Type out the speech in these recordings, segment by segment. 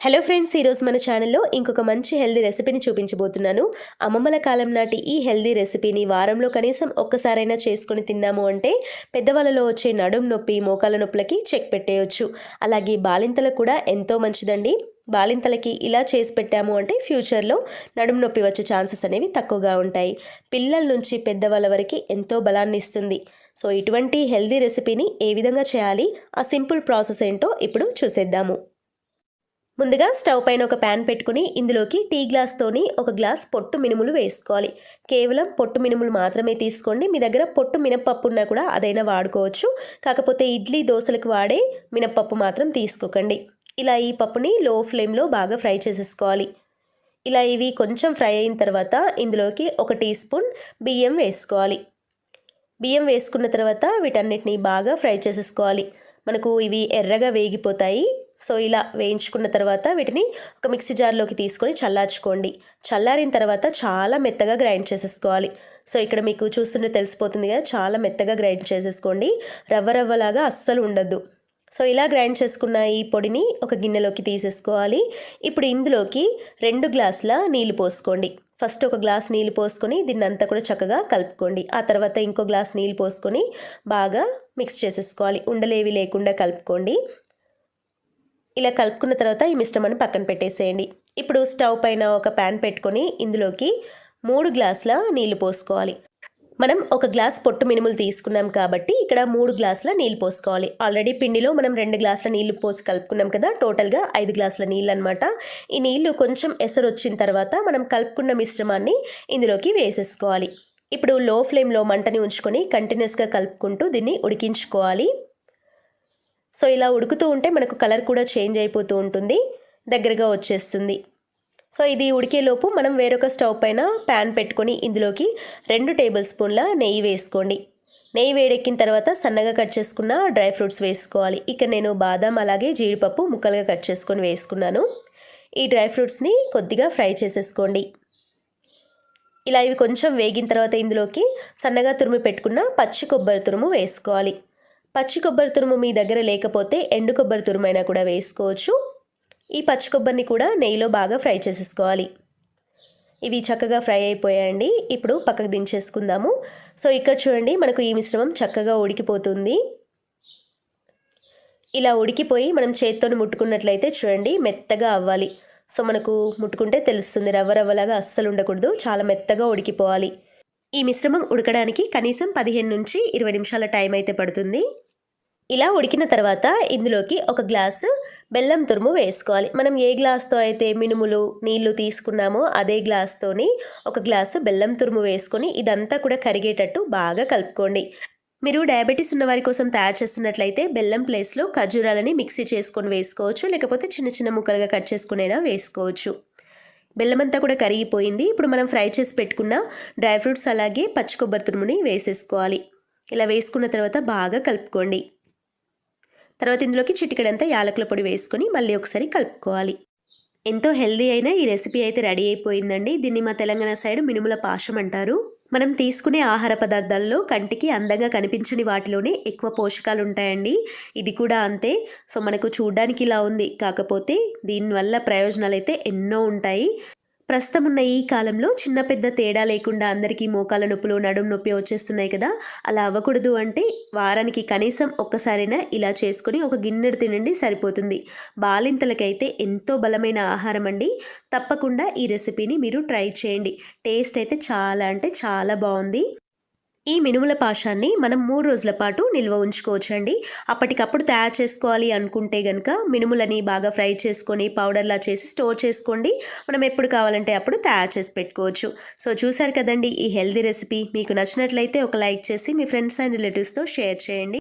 Hello friends ఈరోజు మన ఛానల్లో ఇంకొక మంచి హెల్దీ రెసిపీని చూపించబోతున్నాను. అమ్మమ్మల కాలం నాటి ఈ హెల్దీ రెసిపీని వారంలో కనీసం ఒక్కసారైనా చేసుకొని తిన్నాము అంటే పెద్దవాళ్ళలో వచ్చే నడుం నొప్పి మోకాల నొప్పులకి చెక్ పెట్టేయచ్చు. అలాగే బాలింతలకు కూడా ఎంతో మంచిదండి. బాలింతలకి ఇలా చేసి పెట్టాము అంటే ఫ్యూచర్లో నడుం నొప్పి వచ్చే ఛాన్సెస్ అనేవి తక్కువగా ఉంటాయి. పిల్లల నుంచి పెద్దవాళ్ళ వరకు ఎంతో బలాన్ని ఇస్తుంది. సో ఇటువంటి హెల్దీ రెసిపీని ఏ విధంగా చేయాలి ఆ సింపుల్ ప్రాసెస్ ఏంటో ఇప్పుడు చూసేద్దాము. ముందుగా స్టవ్ పైన ఒక ప్యాన్ పెట్టుకుని ఇందులోకి టీ గ్లాస్తోని ఒక గ్లాస్ పొట్టు మినుములు వేసుకోవాలి. కేవలం పొట్టు మినుములు మాత్రమే తీసుకోండి. మీ దగ్గర పొట్టు మినప్పప్పు ఉన్నా కూడా అదైనా వాడుకోవచ్చు. కాకపోతే ఇడ్లీ దోశలకు వాడే మినప్పప్పు మాత్రం తీసుకోకండి. ఇలా ఈ పప్పుని లో ఫ్లేమ్లో బాగా ఫ్రై చేసేసుకోవాలి. ఇలా ఇవి కొంచెం ఫ్రై అయిన తర్వాత ఇందులోకి ఒక టీ స్పూన్ బియ్యం వేసుకోవాలి. బియ్యం వేసుకున్న తర్వాత వీటన్నిటిని బాగా ఫ్రై చేసేసుకోవాలి. మనకు ఇవి ఎర్రగా వేగిపోతాయి. సో ఇలా వేయించుకున్న తర్వాత వీటిని ఒక మిక్సీ జార్లోకి తీసుకొని చల్లార్చుకోండి. చల్లారిన తర్వాత చాలా మెత్తగా గ్రైండ్ చేసేసుకోవాలి. సో ఇక్కడ మీకు చూస్తుంటే తెలిసిపోతుంది కదా చాలా మెత్తగా గ్రైండ్ చేసేసుకోండి. రవ్వ రవ్వలాగా అస్సలు ఉండద్దు. సో ఇలా గ్రైండ్ చేసుకున్న ఈ పొడిని ఒక గిన్నెలోకి తీసేసుకోవాలి. ఇప్పుడు ఇందులోకి రెండు గ్లాసుల నీళ్ళు పోసుకోండి. ఫస్ట్ ఒక గ్లాస్ నీళ్ళు పోసుకొని దీన్ని అంతా కూడా చక్కగా కలుపుకోండి. ఆ తర్వాత ఇంకో గ్లాస్ నీళ్ళు పోసుకొని బాగా మిక్స్ చేసేసుకోవాలి. ఉండలేవి లేకుండా కలుపుకోండి. ఇలా కలుపుకున్న తర్వాత ఈ మిశ్రమాన్ని పక్కన పెట్టేసేయండి. ఇప్పుడు స్టవ్ పైన ఒక ప్యాన్ పెట్టుకొని ఇందులోకి మూడు గ్లాసుల నీళ్ళు పోసుకోవాలి. మనం ఒక గ్లాస్ పొట్టు మినుములు తీసుకున్నాం కాబట్టి ఇక్కడ మూడు గ్లాసుల నీళ్ళు పోసుకోవాలి. ఆల్రెడీ పిండిలో మనం రెండు గ్లాసుల నీళ్ళు పోసి కలుపుకున్నాం కదా టోటల్గా ఐదు గ్లాసుల నీళ్ళు అనమాట ఈ నీళ్ళు కొంచెం ఎసరు వచ్చిన తర్వాత మనం కలుపుకున్న మిశ్రమాన్ని ఇందులోకి వేసేసుకోవాలి. ఇప్పుడు లో ఫ్లేమ్లో మంటని ఉంచుకొని కంటిన్యూస్గా కలుపుకుంటూ దీన్ని ఉడికించుకోవాలి. సో ఇలా ఉడుకుతూ ఉంటే మనకు కలర్ కూడా చేంజ్ అయిపోతూ ఉంటుంది దగ్గరగా వచ్చేస్తుంది. సో ఇది ఉడికేలోపు మనం వేరొక స్టవ్ పైన ప్యాన్ పెట్టుకొని ఇందులోకి రెండు టేబుల్ స్పూన్ల నెయ్యి వేసుకోండి. నెయ్యి వేడెక్కిన తర్వాత సన్నగా కట్ చేసుకున్న డ్రై ఫ్రూట్స్ వేసుకోవాలి. ఇక నేను బాదం అలాగే జీడిపప్పు ముక్కలుగా కట్ చేసుకొని వేసుకున్నాను. ఈ డ్రై ఫ్రూట్స్ని కొద్దిగా ఫ్రై చేసేసుకోండి. ఇలా ఇవి కొంచెం వేగిన తర్వాత ఇందులోకి సన్నగా తురిమి పెట్టుకున్న పచ్చి కొబ్బరి తురుము వేసుకోవాలి. పచ్చి కొబ్బరి తురుము మీ దగ్గర లేకపోతే ఎండు కొబ్బరి తురుమైనా కూడా వేసుకోవచ్చు. ఈ పచ్చి కొబ్బరిని కూడా నెయ్యిలో బాగా ఫ్రై చేసేసుకోవాలి. ఇవి చక్కగా ఫ్రై అయిపోయాయండి. ఇప్పుడు పక్కకు దించేసుకుందాము. సో ఇక్కడ చూడండి మనకు ఈ మిశ్రమం చక్కగా ఉడికిపోతుంది. ఇలా ఉడికిపోయి మనం చేత్తో ముట్టుకున్నట్లయితే చూడండి మెత్తగా అవ్వాలి. సో మనకు ముట్టుకుంటే తెలుస్తుంది రవ్వ రవ్వలాగా అస్సలు ఉండకూడదు. చాలా మెత్తగా ఉడికిపోవాలి. ఈ మిశ్రమం ఉడకడానికి కనీసం పదిహేను నుంచి ఇరవై నిమిషాల టైం అయితే పడుతుంది. ఇలా ఉడికిన తర్వాత ఇందులోకి ఒక గ్లాసు బెల్లం తురుము వేసుకోవాలి. మనం ఏ గ్లాస్తో అయితే మినుములు నీళ్ళు తీసుకున్నామో అదే గ్లాస్తోని ఒక గ్లాసు బెల్లం తురుము వేసుకొని ఇదంతా కూడా కరిగేటట్టు బాగా కలుపుకోండి. మీరు డయాబెటీస్ ఉన్న వారి కోసం తయారు చేస్తున్నట్లయితే బెల్లం ప్లేస్లో ఖర్జూరాలని మిక్సీ చేసుకొని వేసుకోవచ్చు. లేకపోతే చిన్న చిన్న ముక్కలుగా కట్ చేసుకునైనా వేసుకోవచ్చు. బెల్లం అంతా కూడా కరిగిపోయింది. ఇప్పుడు మనం ఫ్రై చేసి పెట్టుకున్న డ్రై ఫ్రూట్స్ అలాగే పచ్చి కొబ్బరి తురుముని వేసేసుకోవాలి. ఇలా వేసుకున్న తర్వాత బాగా కలుపుకోండి. తర్వాత ఇందులోకి చిటికడంతా యాలకుల పొడి వేసుకొని మళ్ళీ ఒకసారి కలుపుకోవాలి. ఎంతో హెల్దీ అయిన ఈ రెసిపీ అయితే రెడీ అయిపోయిందండి. దీన్ని మా తెలంగాణ సైడ్ మినుముల పాశం అంటారు. మనం తీసుకునే ఆహార పదార్థాల్లో కంటికి అందంగా కనిపించని వాటిలోనే ఎక్కువ పోషకాలు ఉంటాయండి ఇది కూడా అంతే. సో మనకు చూడడానికి ఇలా ఉంది. కాకపోతే దీనివల్ల ప్రయోజనాలు అయితే ఎన్నో ఉంటాయి. ప్రస్తుతం ఉన్న ఈ కాలంలో చిన్న పెద్ద తేడా లేకుండా అందరికీ మోకాల నొప్పులు నడుం నొప్పి వచ్చేస్తున్నాయి కదా. అలా అవ్వకూడదు అంటే వారానికి కనీసం ఒక్కసారైనా ఇలా చేసుకొని ఒక గిన్నెడు తినండి సరిపోతుంది. బాలింతలకైతే ఎంతో బలమైన ఆహారం అండి. తప్పకుండా ఈ రెసిపీని మీరు ట్రై చేయండి. టేస్ట్ అయితే చాలా అంటే చాలా బాగుంది. ఈ మినుముల పాషాన్ని మనం మూడు రోజుల పాటు నిల్వ ఉంచుకోవచ్చండి. అప్పటికప్పుడు తయారు చేసుకోవాలి అనుకుంటే కనుక మినుములని బాగా ఫ్రై చేసుకొని పౌడర్లా చేసి స్టోర్ చేసుకోండి. మనం ఎప్పుడు కావాలంటే అప్పుడు తయారు చేసి పెట్టుకోవచ్చు. సో చూసారు కదండి ఈ హెల్దీ రెసిపీ. మీకు నచ్చినట్లయితే ఒక లైక్ చేసి మీ ఫ్రెండ్స్ అండ్ రిలేటివ్స్తో షేర్ చేయండి.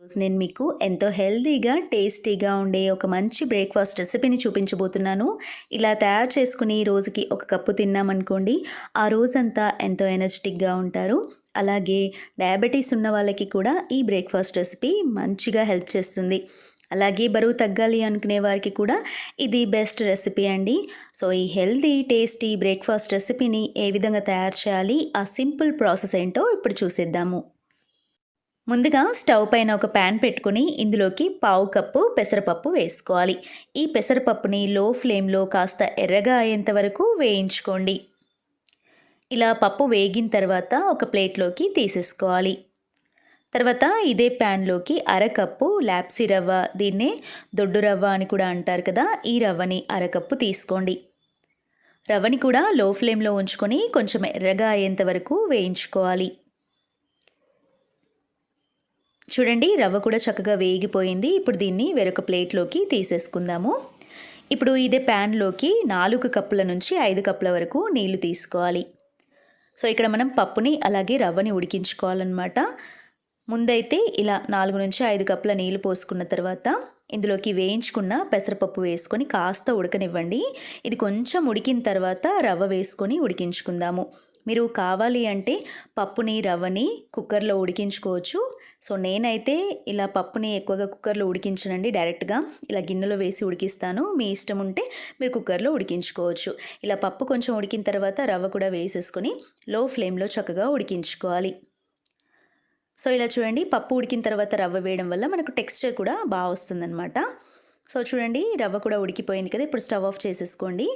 రోజు నేను మీకు ఎంతో హెల్తీగా టేస్టీగా ఉండే ఒక మంచి బ్రేక్ఫాస్ట్ రెసిపీని చూపించబోతున్నాను. ఇలా తయారు చేసుకుని రోజుకి ఒక కప్పు తిన్నామనుకోండి ఆ రోజంతా ఎంతో ఎనర్జెటిక్గా ఉంటారు. అలాగే డయాబెటీస్ ఉన్న వాళ్ళకి కూడా ఈ బ్రేక్ఫాస్ట్ రెసిపీ మంచిగా హెల్ప్ చేస్తుంది. అలాగే బరువు తగ్గాలి అనుకునే వారికి కూడా ఇది బెస్ట్ రెసిపీ అండి. సో ఈ హెల్తీ టేస్టీ బ్రేక్ఫాస్ట్ రెసిపీని ఏ విధంగా తయారు చేయాలి ఆ సింపుల్ ప్రాసెస్ ఏంటో ఇప్పుడు చూసేద్దాము. ముందుగా స్టవ్ పైన ఒక ప్యాన్ పెట్టుకుని ఇందులోకి పావు కప్పు పెసరపప్పు వేసుకోవాలి. ఈ పెసరపప్పుని లో ఫ్లేమ్లో కాస్త ఎర్రగా అయ్యేంత వరకు వేయించుకోండి. ఇలా పప్పు వేగిన తర్వాత ఒక ప్లేట్లోకి తీసేసుకోవాలి. తర్వాత ఇదే ప్యాన్లోకి అరకప్పు లాప్సీ రవ్వ దీన్నే దొడ్డు రవ్వ అని కూడా అంటారు కదా ఈ రవ్వని అరకప్పు తీసుకోండి. రవ్వని కూడా లో ఫ్లేమ్లో ఉంచుకొని కొంచెం ఎర్రగా అయ్యేంత వరకు వేయించుకోవాలి. చూడండి రవ్వ కూడా చక్కగా వేగిపోయింది. ఇప్పుడు దీన్ని వేరొక ప్లేట్లోకి తీసేసుకుందాము. ఇప్పుడు ఇదే ప్యాన్లోకి నాలుగు కప్పుల నుంచి ఐదు కప్పుల వరకు నీళ్ళు తీసుకోవాలి. సో ఇక్కడ మనం పప్పుని అలాగే రవ్వని ఉడికించుకోవాలన్నమాట. ముందైతే ఇలా నాలుగు నుంచి ఐదు కప్పుల నీళ్ళు పోసుకున్న తర్వాత ఇందులోకి వేయించుకున్న పెసరపప్పు వేసుకొని కాస్త ఉడకనివ్వండి. ఇది కొంచెం ఉడికిన తర్వాత రవ్వ వేసుకొని ఉడికించుకుందాము. మీరు కావాలి అంటే పప్పుని రవ్వని కుక్కర్లో ఉడికించుకోవచ్చు. సో నేనైతే ఇలా పప్పుని ఎక్కువగా కుక్కర్లో ఉడికించనండి. డైరెక్ట్గా ఇలా గిన్నెలో వేసి ఉడికిస్తాను. మీ ఇష్టం ఉంటే మీరు కుక్కర్లో ఉడికించుకోవచ్చు. ఇలా పప్పు కొంచెం ఉడికిన తర్వాత రవ్వ కూడా వేసేసుకొని లో ఫ్లేమ్లో చక్కగా ఉడికించుకోవాలి. సో ఇలా చూడండి. పప్పు ఉడికిన తర్వాత రవ్వ వేయడం వల్ల మనకు టెక్స్చర్ కూడా బాగా వస్తుందన్నమాట. సో చూడండి. రవ్వ కూడా ఉడికిపోయింది కదా. ఇప్పుడు స్టవ్ ఆఫ్ చేసేసుకోండి.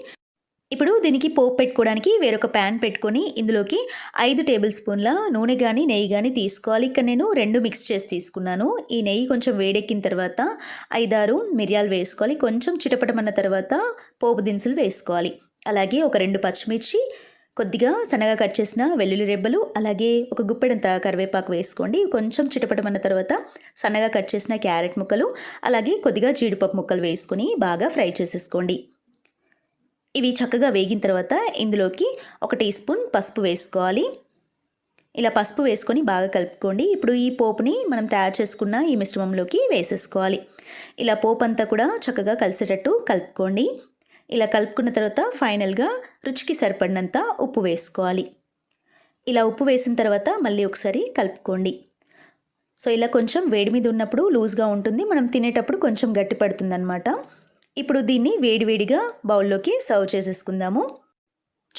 ఇప్పుడు దీనికి పోపు పెట్టుకోవడానికి వేరొక ప్యాన్ పెట్టుకొని ఇందులోకి ఐదు టేబుల్ స్పూన్ల నూనె కానీ నెయ్యి కానీ తీసుకోవాలి. ఇక్కడ నేను రెండు మిక్స్ చేసి తీసుకున్నాను. ఈ నెయ్యి కొంచెం వేడెక్కిన తర్వాత ఐదారు మిరియాలు వేసుకోవాలి. కొంచెం చిటపటమన్న తర్వాత పోపు దినుసులు వేసుకోవాలి. అలాగే ఒక రెండు పచ్చిమిర్చి కొద్దిగా సన్నగా కట్ చేసిన వెల్లుల్లి రెబ్బలు అలాగే ఒక గుప్పెడంత కరివేపాకు వేసుకోండి. కొంచెం చిటపటమన్న తర్వాత సన్నగా కట్ చేసిన క్యారెట్ ముక్కలు అలాగే కొద్దిగా జీడిపప్పు ముక్కలు వేసుకొని బాగా ఫ్రై చేసేసుకోండి. ఇవి చక్కగా వేగిన తర్వాత ఇందులోకి ఒక టీ స్పూన్ పసుపు వేసుకోవాలి. ఇలా పసుపు వేసుకొని బాగా కలుపుకోండి. ఇప్పుడు ఈ పోపుని మనం తయారు చేసుకున్న ఈ మిశ్రమంలోకి వేసేసుకోవాలి. ఇలా పోపు అంతా కూడా చక్కగా కలిసేటట్టు కలుపుకోండి. ఇలా కలుపుకున్న తర్వాత ఫైనల్గా రుచికి సరిపడినంత ఉప్పు వేసుకోవాలి. ఇలా ఉప్పు వేసిన తర్వాత మళ్ళీ ఒకసారి కలుపుకోండి. సో ఇలా కొంచెం వేడి మీద ఉన్నప్పుడు లూజ్గా ఉంటుంది. మనం తినేటప్పుడు కొంచెం గట్టి పడుతుంది అనమాట ఇప్పుడు దీన్ని వేడివేడిగా బౌల్లోకి సర్వ్ చేసేసుకుందాము.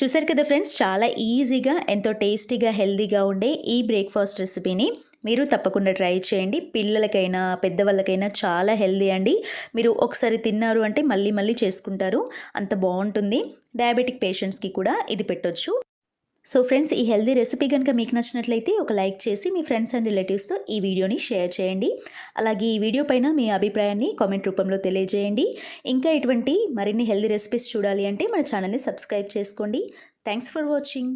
చూసారు కదా ఫ్రెండ్స్ చాలా ఈజీగా ఎంతో టేస్టీగా హెల్దీగా ఉండే ఈ బ్రేక్ఫాస్ట్ రెసిపీని మీరు తప్పకుండా ట్రై చేయండి. పిల్లలకైనా పెద్దవాళ్ళకైనా చాలా హెల్దీ అండి. మీరు ఒకసారి తిన్నారు అంటే మళ్ళీ మళ్ళీ చేసుకుంటారు. అంత బాగుంటుంది. డయాబెటిక్ పేషెంట్స్కి కూడా ఇది పెట్టొచ్చు. సో ఫ్రెండ్స్ ఈ హెల్దీ రెసిపీ కనుక మీకు నచ్చినట్లయితే ఒక లైక్ చేసి మీ ఫ్రెండ్స్ అండ్ రిలేటివ్స్తో ఈ వీడియోని షేర్ చేయండి. అలాగే ఈ వీడియో పైన మీ అభిప్రాయాన్ని కామెంట్ రూపంలో తెలియజేయండి. ఇంకా ఇటువంటి మరిన్ని హెల్దీ రెసిపీస్ చూడాలి అంటే మన ఛానల్ని సబ్స్క్రైబ్ చేసుకోండి. Thanks for watching.